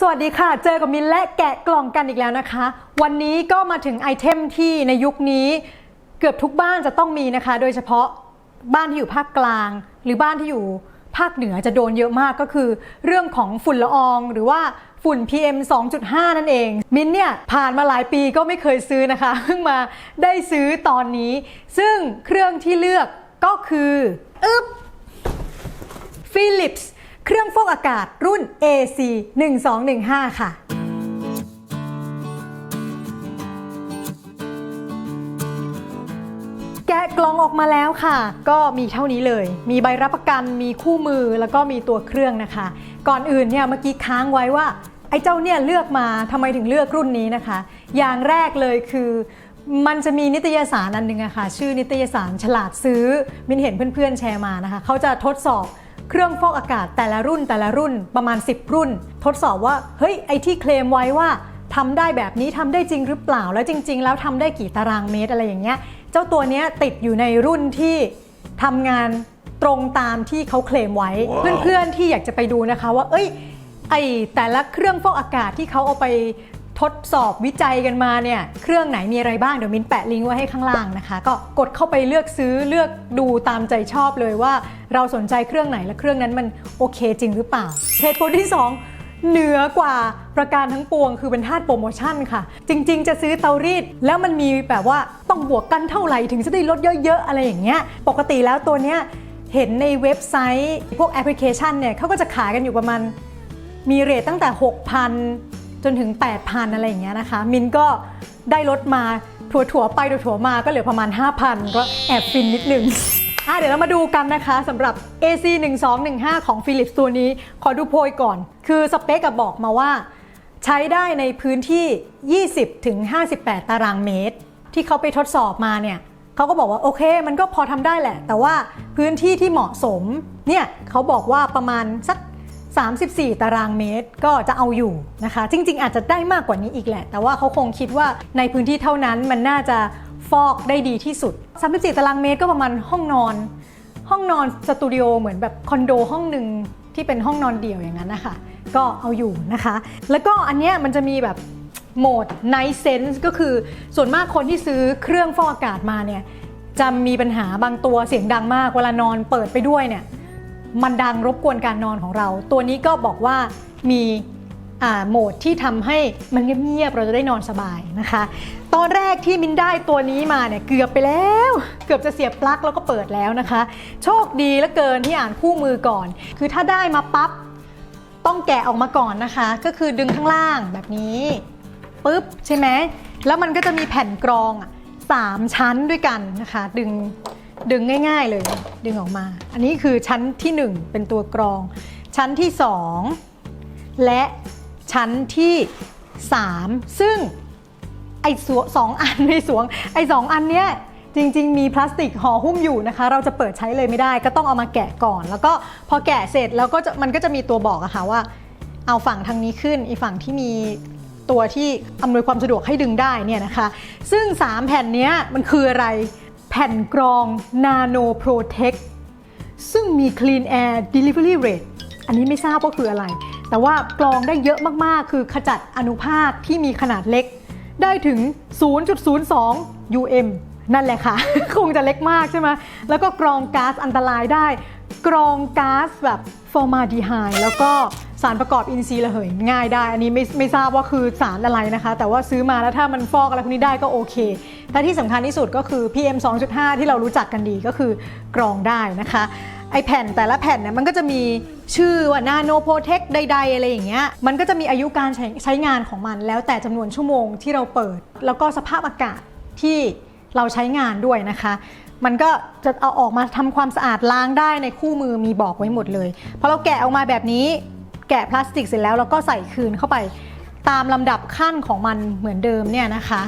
สวัสดีค่ะ เจอกับมินและแกะกล่องกันอีกแล้วนะคะ วันนี้ก็มาถึงไอเทมที่ในยุคนี้ เกือบทุกบ้านจะต้องมีนะคะ โดยเฉพาะบ้านที่อยู่ภาคกลาง หรือบ้านที่อยู่ภาคเหนือจะโดนเยอะมากก็คือ เรื่องของฝุ่นละออง หรือว่าฝุ่น PM 2.5 นั่นเอง มินเนี่ยผ่านมาหลายปีก็ไม่เคยซื้อนะคะเพิ่งมาได้ซื้อตอนนี้ ซึ่งเครื่องที่เลือกก็คืออึ๊บ Philips เครื่องฟอกอากาศรุ่น AC 1215 ค่ะ แกะกล่องออกมาแล้วค่ะ ก็มีเท่านี้เลย มีใบรับประกัน มีคู่มือ แล้วก็มีตัวเครื่องนะคะ ก่อนอื่นเนี่ยเมื่อกี้ค้างไว้ว่าไอ้เจ้าเนี่ยเลือกมาทำไมถึงเลือกรุ่นนี้นะคะ อย่างแรกเลยคือมันจะมีนิตยสารอันหนึ่งอะค่ะ ชื่อนิตยสารฉลาดซื้อมินเห็นเพื่อนๆแชร์มานะคะ เขาจะทดสอบ เครื่องฟอกอากาศแต่ละรุ่นแต่ละรุ่นประมาณ 10 รุ่น ทดสอบว่าเฮ้ยไอที่เคลมไว้ว่าทำได้แบบนี้ทำได้จริงหรือเปล่าแล้วจริง ๆ แล้วทำได้กี่ตารางเมตรอะไรอย่างเงี้ยเจ้าตัวเนี้ยติดอยู่ในรุ่นที่ทำงานตรงตามที่เขาเคลมไว้เพื่อนๆที่อยากจะไปดูนะคะว่า เอ้ยไอแต่ละเครื่องฟอกอากาศที่เขาเอาไป ทดสอบวิจัยกันมาเนี่ยเครื่องไหนมีอะไรบ้างเดี๋ยวมินแปะลิงก์ไว้ให้ข้างล่างนะคะ ก็กดเข้าไปเลือกซื้อเลือกดูตามใจชอบเลยว่า เราสนใจเครื่องไหนและเครื่องนั้นมันโอเคจริงหรือเปล่าเหตุผลที่ 2เหนือกว่าประการทั้งปวงคือเป็นธาตุโปรโมชั่นค่ะ จริงๆ จะซื้อเตารีด แล้วมันมีแบบว่าต้องบวกกันเท่าไหร่ถึงจะได้ลดเยอะๆ อะไรอย่างเงี้ย ปกติแล้วตัวเนี้ยเห็นในเว็บไซต์ พวกแอปพลิเคชันเนี่ยเขาก็จะขายกันอยู่ประมาณ มีเรทตั้งแต่ 6,000 จนถึง 8,000 อะไรอย่างเงี้ยนะคะ มินก็ได้ลดมาถั่วไปถั่วมาก็เหลือประมาณ 5,000 ก็แอบฟินนิดนึงอะเดี๋ยวเรามาดูกันนะคะสำหรับ AC 1215ของ Philips ตัวนี้ ขอดูโพยก่อน คือสเปคอะบอกมาว่า ใช้ได้ในพื้นที่ 20ถึง58 ตารางเมตร ที่เขาไปทดสอบมาเนี่ยเขาก็บอกว่าโอเค มันก็พอทำได้แหละ แต่ว่าพื้นที่ที่เหมาะสมเนี่ยเขาบอกว่าประมาณสัก 34 ตารางเมตรก็จะเอาอยู่นะคะ จริง ๆ อาจจะได้มากกว่านี้อีกแหละ แต่ว่าเขาคงคิดว่าในพื้นที่เท่านั้นมันน่าจะฟอกได้ดีที่สุด 34 ตารางเมตรก็ประมาณห้องนอน ห้องนอนสตูดิโอเหมือนแบบคอนโดห้องหนึ่งที่เป็นห้องนอนเดี่ยวอย่างนั้นนะคะก็เอาอยู่นะคะ แล้วก็อันเนี้ยมันจะมีแบบโหมด Night Sense ก็คือส่วนมากคนที่ซื้อเครื่องฟอกอากาศมาเนี่ยจะมีปัญหาบางตัวเสียงดังมากเวลานอนเปิดไปด้วยเนี่ย มันดังรบกวนการนอนของเรา ตัวนี้ก็บอกว่ามีโหมดที่ทำให้มันเงียบๆเราจะได้นอนสบายนะคะ ตอนแรกที่มินได้ตัวนี้มาเนี่ยเกือบไปแล้ว เกือบจะเสียบปลั๊กแล้วก็เปิดแล้วนะคะ โชคดีเหลือเกินที่อ่านคู่มือก่อน คือถ้าได้มาปั๊บต้องแกะออกมาก่อนนะคะ ก็คือดึงข้างล่างแบบนี้ปุ๊บใช่ไหมแล้วมันก็จะมีแผ่นกรองอะสามชั้นด้วยกันนะคะ ดึง ดึงง่ายๆเลย ดึงออกมา อันนี้คือชั้นที่ 1 เป็นตัวกรอง ชั้นที่ 2 และชั้นที่ 3 ซึ่งไอ้สวสองอันไม่สวง ไอ้สองอันเนี้ยจริง ๆ มีพลาสติกห่อหุ้มอยู่นะคะ เราจะเปิดใช้เลยไม่ได้ ก็ต้องเอามาแกะก่อน แล้วก็พอแกะเสร็จแล้วก็จะมันก็จะมีตัวบอกอะค่ะว่า เอาฝั่งทางนี้ขึ้น อีฝั่งที่มีตัวที่อำนวยความสะดวกให้ดึงได้เนี่ยนะคะ ซึ่ง 3 แผ่นเนี้ยมันคืออะไร แผ่นกรอง Nano Protect ซึ่งมี Clean Air Delivery Rate อันนี้ไม่ทราบว่าคืออะไร แต่ว่ากรองได้เยอะมาก ๆ คือขจัดอนุภาคที่มีขนาดเล็ก ได้ถึง 0.02 UM นั่นแหละค่ะ คงจะเล็กมากใช่ไหม แล้วก็กรองก๊าซอันตรายได้ กรองก๊าซแบบฟอร์มาดีไฮด์แล้วก็สารประกอบอินทรีย์ระเหยง่ายได้ อันนี้ไม่ไม่ทราบว่าคือสารอะไรนะคะ แต่ว่าซื้อมาแล้วถ้ามันฟอกอะไรพวกนี้ได้ก็โอเค แต่ที่สำคัญที่สุดก็คือ PM 2.5 ที่เรารู้จักกันดีก็คือกรองได้นะคะไอแผ่นแต่ละแผ่นเนี่ยมันก็จะมีชื่อว่า Nano Protect ใด ๆ อะไรอย่างเงี้ยมันก็จะมีอายุการใช้ใช้งานของมัน แล้วแต่จำนวนชั่วโมงที่เราเปิด แล้วก็สภาพอากาศที่เราใช้งานด้วยนะคะ มันก็จะเอาออกมาทำความสะอาดล้างได้ในคู่มือมีบอกไว้หมดเลยพอเราแกะออกมาแบบนี้แกะพลาสติกเสร็จแล้วเราก็ใส่คืนเข้าไปตามลำดับขั้นของมันเหมือนเดิมเนี่ยนะคะ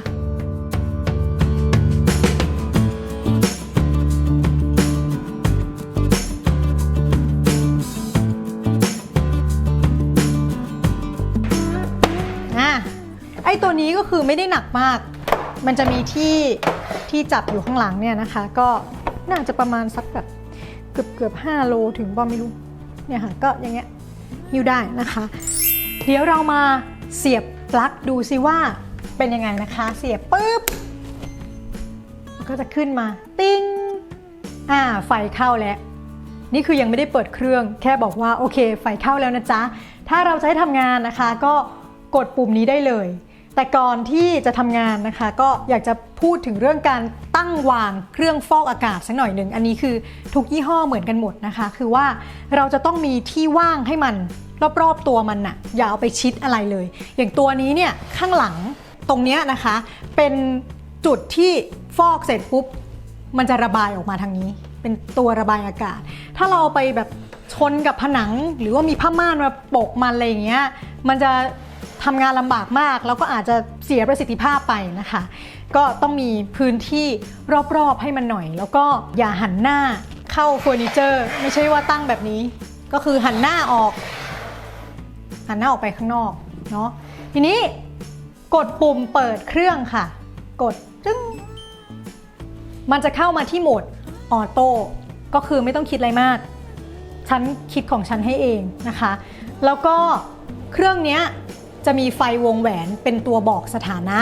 คือไม่ได้หนักมาก มันจะมีที่ที่จับอยู่ข้างหลังเนี่ยนะคะ ก็น่าจะประมาณสักแบบเกือบเกือบ5โลถึงบ่ไม่รู้เนี่ยค่ะก็อย่างเงี้ยหิ้วได้นะคะ เดี๋ยวเรามาเสียบปลั๊กดูซิว่าเป็นยังไงนะคะ เสียบปุ๊บก็จะขึ้นมาติ้งอ่าไฟเข้าแล้วนี่คือยังไม่ได้เปิดเครื่อง แค่บอกว่าโอเค ไฟเข้าแล้วนะจ๊ะ ถ้าเราจะให้ทำงานนะคะ ก็กดปุ่มนี้ได้เลย แต่ก่อนที่จะทำงานนะคะ ก็อยากจะพูดถึงเรื่องการตั้งวางเครื่องฟอกอากาศสักหน่อยหนึ่ง อันนี้คือทุกยี่ห้อเหมือนกันหมดนะคะ คือว่าเราจะต้องมีที่ว่างให้มันรอบๆตัวมันน่ะอย่าเอาไปชิดอะไรเลย อย่างตัวนี้เนี่ยข้างหลังตรงนี้นะคะ เป็นจุดที่ฟอกเสร็จปุ๊บมันจะระบายออกมาทางนี้ เป็นตัวระบายอากาศ ถ้าเราเอาไปแบบชนกับผนังหรือว่ามีผ้าม่านมาปกมันอะไรอย่างเงี้ยมันจะ ทำงานลำบากมาก แล้วก็อาจจะเสียประสิทธิภาพไปนะคะ ก็ต้องมีพื้นที่รอบๆให้มันหน่อย แล้วก็อย่าหันหน้าเข้าเฟอร์นิเจอร์ ไม่ใช่ว่าตั้งแบบนี้ ก็คือหันหน้าออก หันหน้าออกไปข้างนอกเนาะทีนี้กดปุ่มเปิดเครื่องค่ะ กดจึ้งมันจะเข้ามาที่โหมดออโต้ก็คือไม่ต้องคิดอะไรมาก ฉันคิดของฉันให้เองนะคะ แล้วก็เครื่องเนี้ย จะมีไฟวงแหวนเป็นตัวบอกสถานะ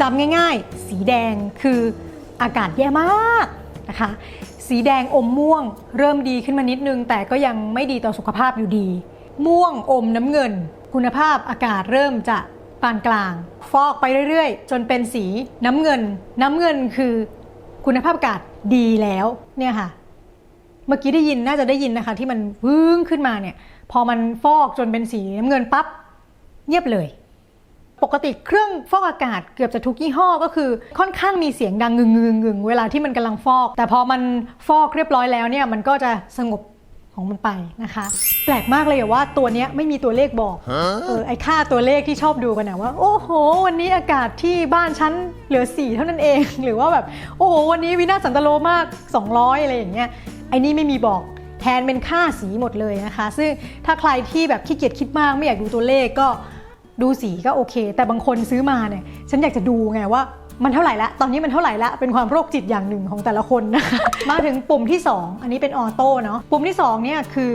จำง่ายๆ สีแดงคืออากาศแย่มากนะคะ สีแดงอมม่วงเริ่มดีขึ้นมานิดนึง แต่ก็ยังไม่ดีต่อสุขภาพอยู่ดี ม่วงอมน้ำเงิน คุณภาพอากาศเริ่มจะปานกลาง ฟอกไปเรื่อยๆ จนเป็นสีน้ำเงิน น้ำเงินคือคุณภาพอากาศดีแล้วเนี่ยค่ะ เมื่อกี้ได้ยินน่าจะได้ยินนะคะ ที่มันวื้งขึ้นมาเนี่ย พอมันฟอกจนเป็นสีน้ำเงินปั๊บ เงียบเลย ปกติเครื่องฟอกอากาศเกือบจะทุกยี่ห้อก็คือ ค่อนข้างมีเสียงดังงึงงึงงึงเวลาที่มันกำลังฟอก แต่พอมันฟอกเรียบร้อยแล้วเนี่ยมันก็จะสงบของมันไปนะคะ แปลกมากเลยอะว่าตัวเนี้ยไม่มีตัวเลขบอกเออไอค่าตัวเลขที่ชอบดูกันนะว่า โอ้โห วันนี้อากาศที่บ้านฉันเหลือ4เท่านั้นเอง หรือว่าแบบ โอ้โห วันนี้วินาศสันตโลมาก 200 อะไรอย่างเงี้ยไอ้นี่ไม่มีบอก แทนเป็นค่าสีหมดเลยนะคะ ซึ่งถ้าใครที่แบบขี้เกียจคิดมากไม่อยากดูตัวเลขก็ดูสีก็โอเค แต่บางคนซื้อมาเนี่ยฉันอยากจะดูไงว่ามันเท่าไหร่ละ ตอนนี้มันเท่าไหร่ละ เป็นความโรคจิตอย่างหนึ่งของแต่ละคนนะคะ มาถึงปุ่มที่ 2 อันนี้เป็นออโต้เนาะ ปุ่มที่2เนี่ยคือ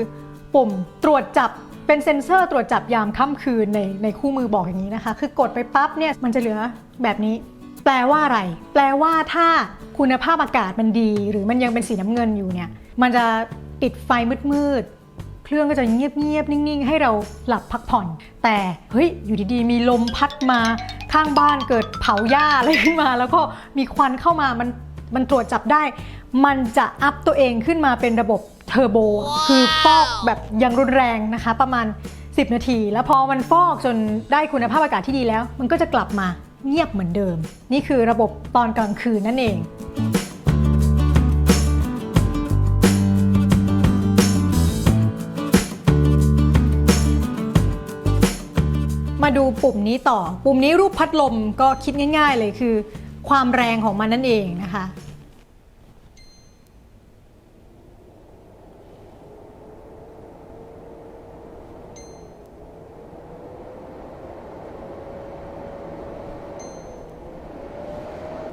ปุ่มตรวจจับ เป็นเซ็นเซอร์ตรวจจับยามค่ำคืนในในคู่มือบอกอย่างนี้นะคะ คือกดไปปั๊บเนี่ยมันจะเหลือแบบนี้ แปลว่าอะไร แปลว่าถ้าคุณภาพอากาศมันดี หรือมันยังเป็นสีน้ำเงินอยู่เนี่ย มันจะ ปิดไฟมืดๆ เครื่องก็จะเงียบๆ นิ่งๆ ให้เราหลับพักผ่อน แต่เฮ้ยอยู่ดีๆ มีลมพัดมาข้างบ้านเกิดเผาหญ้าอะไรขึ้นมา แล้วก็มีควันเข้ามามันมันตรวจจับได้ มันจะอัพตัวเองขึ้นมาเป็นระบบเทอร์โบ คือฟอกแบบยังรุนแรงนะคะ ประมาณ 10 นาที แล้วพอมันฟอกจนได้คุณภาพอากาศที่ดีแล้ว มันก็จะกลับมาเงียบเหมือนเดิม นี่คือระบบตอนกลางคืนนั่นเอง มาดูปุ่มนี้ต่อ ปุ่มนี้รูปพัดลมก็คิดง่าย ๆ เลยคือ ความแรงของมันนั่นเองนะคะ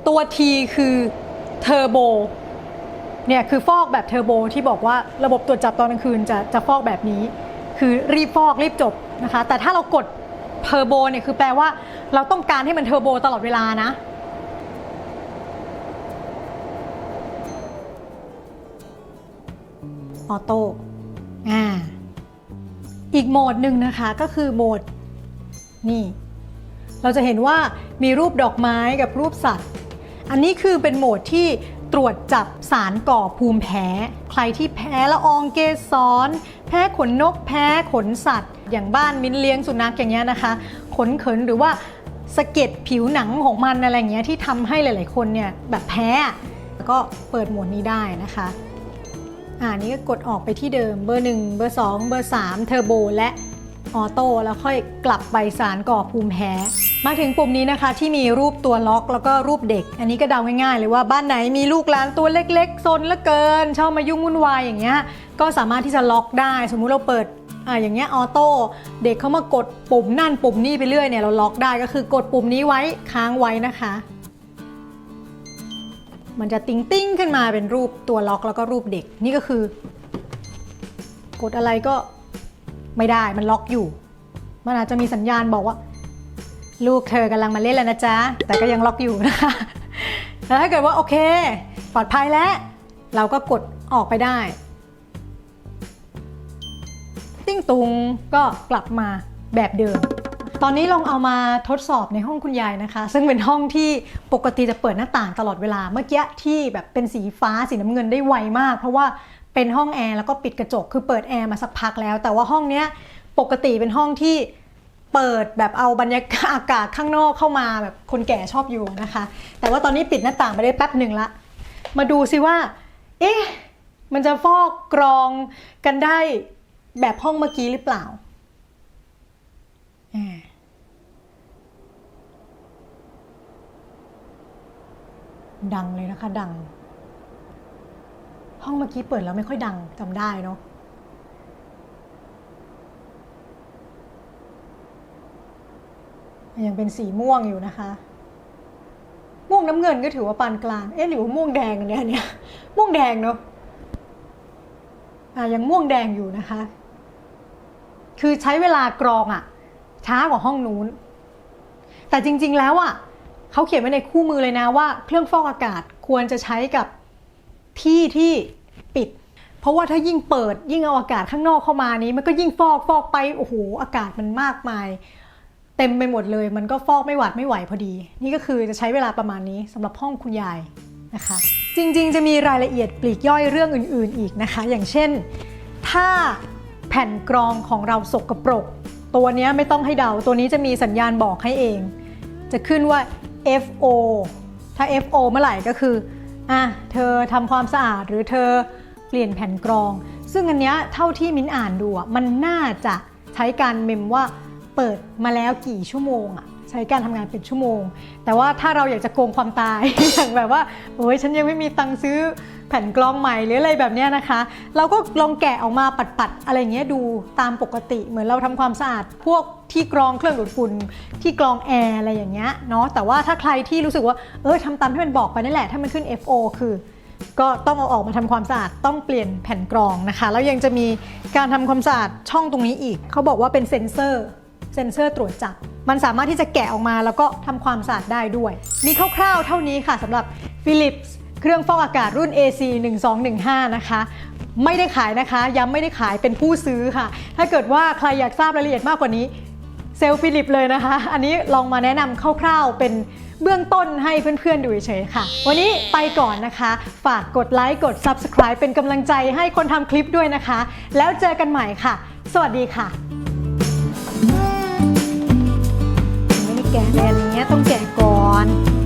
ตัว T คือเทอร์โบเนี่ยคือฟอกแบบเทอร์โบที่บอกว่าระบบตรวจจับตอนกลางคืนจะจะฟอกแบบนี้ คือรีบฟอกรีบจบนะคะ แต่ถ้าเรากด เทอร์โบเนี่ยคือแปลว่าเราต้องการให้มันเทอร์โบตลอดเวลานะ ออโต้อ่าอีกโหมดหนึ่งนะคะก็คือโหมดนี่ เราจะเห็นว่ามีรูปดอกไม้กับรูปสัตว์ อันนี้คือเป็นโหมดที่ตรวจจับสารก่อภูมิแพ้ ใครที่แพ้ละอองเกสร แพ้ขนนก แพ้ขนสัตว์ อย่างบ้านมิ้นเลี้ยงสุนัขอย่างเงี้ยนะคะขนเขินหรือว่าสะเก็ดผิวหนังของมันอะไรเงี้ยที่ทำให้หลาย ๆ คนเนี่ยแบบแพ้แล้วก็เปิดโหมดนี้ได้นะคะอ่านี้ก็กดออกไปที่เดิมเบอร์ 1 เบอร์ 2 เบอร์ 3 เทอร์โบ และออโต้แล้วค่อยกลับไปสารก่อภูมิแพ้ มาถึงปุ่มนี้นะคะ ที่มีรูปตัวล็อกแล้วก็รูปเด็ก อันนี้ก็เดาง่ายๆเลยว่าบ้านไหนมีลูกหลานตัวเล็กๆซนเหลือเกินชอบมายุ่งวุ่นวายอย่างเงี้ยก็สามารถที่จะล็อกได้ สมมุติเราเปิด อ่าอย่างเงี้ยออโต้เด็กเขามากดปุ่มนั่นปุ่มนี่ไปเรื่อยเนี่ยเราล็อกได้ก็คือกดปุ่มนี้ไว้ค้างไว้นะคะ มันจะติ้งติ้งขึ้นมาเป็นรูปตัวล็อกแล้วก็รูปเด็กนี่ก็คือ กดอะไรก็ไม่ได้มันล็อกอยู่ มันอาจจะมีสัญญาณบอกว่า ลูกเธอกำลังมาเล่นแล้วนะจ๊ะ แต่ก็ยังล็อกอยู่นะคะแล้วถ้าเกิดว่าโอเค ปลอดภัยแล้ว เราก็กดออกไปได้ ติ้งตุงก็กลับมาแบบเดิม ตอนนี้ลองเอามาทดสอบในห้องคุณยายนะคะ ซึ่งเป็นห้องที่ปกติจะเปิดหน้าต่างตลอดเวลาเมื่อกี้ที่แบบเป็นสีฟ้าสีน้ำเงินได้ไวมาก เพราะว่าเป็นห้องแอร์แล้วก็ปิดกระจกคือเปิดแอร์มาสักพักแล้ว แต่ว่าห้องเนี้ยปกติเป็นห้องที่เปิดแบบเอาบรรยากาศอากาศข้างนอกเข้ามาแบบคนแก่ชอบอยู่นะคะ แต่ว่าตอนนี้ปิดหน้าต่างไปได้แป๊บหนึ่งละ มาดูซิว่า เอ๊ะ มันจะฟอกกรองกันได้ แบบห้องเมื่อกี้หรือเปล่า ดังเลยนะคะ ดัง ห้องเมื่อกี้เปิดแล้วไม่ค่อยดังจำได้เนาะยังเป็นสีม่วงอยู่นะคะ ม่วงน้ำเงินก็ถือว่าปานกลาง เอ๊ะหรือว่าม่วงแดงอันเนี้ยเนี่ยม่วงแดงเนาะอะยังม่วงแดงอยู่นะคะ คือใช้เวลากรองอะช้ากว่าห้องนู้น แต่จริง ๆ แล้วอะเขาเขียนไว้ในคู่มือเลยนะว่า เครื่องฟอกอากาศควรจะใช้กับที่ที่ปิด เพราะว่าถ้ายิ่งเปิดยิ่งเอาอากาศข้างนอกเข้ามานี้ มันก็ยิ่งฟอกฟอกไปโอ้โหอากาศมันมากมาย เต็มไปหมดเลย มันก็ฟอกไม่หวัดไม่ไหวพอดี นี่ก็คือจะใช้เวลาประมาณนี้สำหรับห้องคุณยายนะคะ จริงๆ จะมีรายละเอียดปลีกย่อยเรื่องอื่น ๆ อีกนะคะ อย่างเช่น ถ้า แผ่นกรองของเราสกปรก ตัวนี้ไม่ต้องให้เดา ตัวนี้จะมีสัญญาณบอกให้เอง จะขึ้นว่า FO ถ้า FO เมื่อไหร่ก็คืออะเธอทำความสะอาดหรือเธอเปลี่ยนแผ่นกรอง ซึ่งอันเนี้ยเท่าที่มิ้นอ่านดูอะมันน่าจะใช้การเมมว่าเปิดมาแล้วกี่ชั่วโมงอะใช้การทำงานเป็นชั่วโมง แต่ว่าถ้าเราอยากจะโกงความตายอย่างแบบว่าโอ้ยฉันยังไม่มีตังค์ซื้อ แผ่นกรองใหม่หรืออะไรแบบนี้นะคะ เราก็ลองแกะออกมาปัดๆอะไรเงี้ยดูตามปกติ เหมือนเราทำความสะอาดพวกที่กรองเครื่องดูดฝุ่นที่กรองแอร์อะไรอย่างเงี้ยเนาะแต่ว่าถ้าใครที่รู้สึกว่าเออทำตามที่มันบอกไปนั่นแหละ ถ้ามันขึ้น FO คือ ก็ต้องเอาออกมาทำความสะอาดต้องเปลี่ยนแผ่นกรองนะคะ แล้วยังจะมีการทำความสะอาดช่องตรงนี้อีกเขาบอกว่าเป็นเซ็นเซอร์เซ็นเซอร์ตรวจจับ มันสามารถที่จะแกะออกมาแล้วก็ทำความสะอาดได้ด้วยนี่คร่าวๆเท่านี้ค่ะสำหรับ Philips เครื่องฟอกอากาศรุ่น AC 1215 นะคะ ไม่ได้ขายนะคะ ย้ำไม่ได้ขายเป็นผู้ซื้อค่ะ ถ้าเกิดว่าใครอยากทราบรายละเอียดมากกว่านี้เซลฟิลิปเลยนะคะ อันนี้ลองมาแนะนำคร่าวๆเป็นเบื้องต้นให้เพื่อนๆดูเฉยๆค่ะ วันนี้ไปก่อนนะคะ ฝากกดไลค์กด Subscribe เป็นกำลังใจให้คนทำคลิปด้วยนะคะ แล้วเจอกันใหม่ค่ะ สวัสดีค่ะ ไม่ได้แกะเลยอันนี้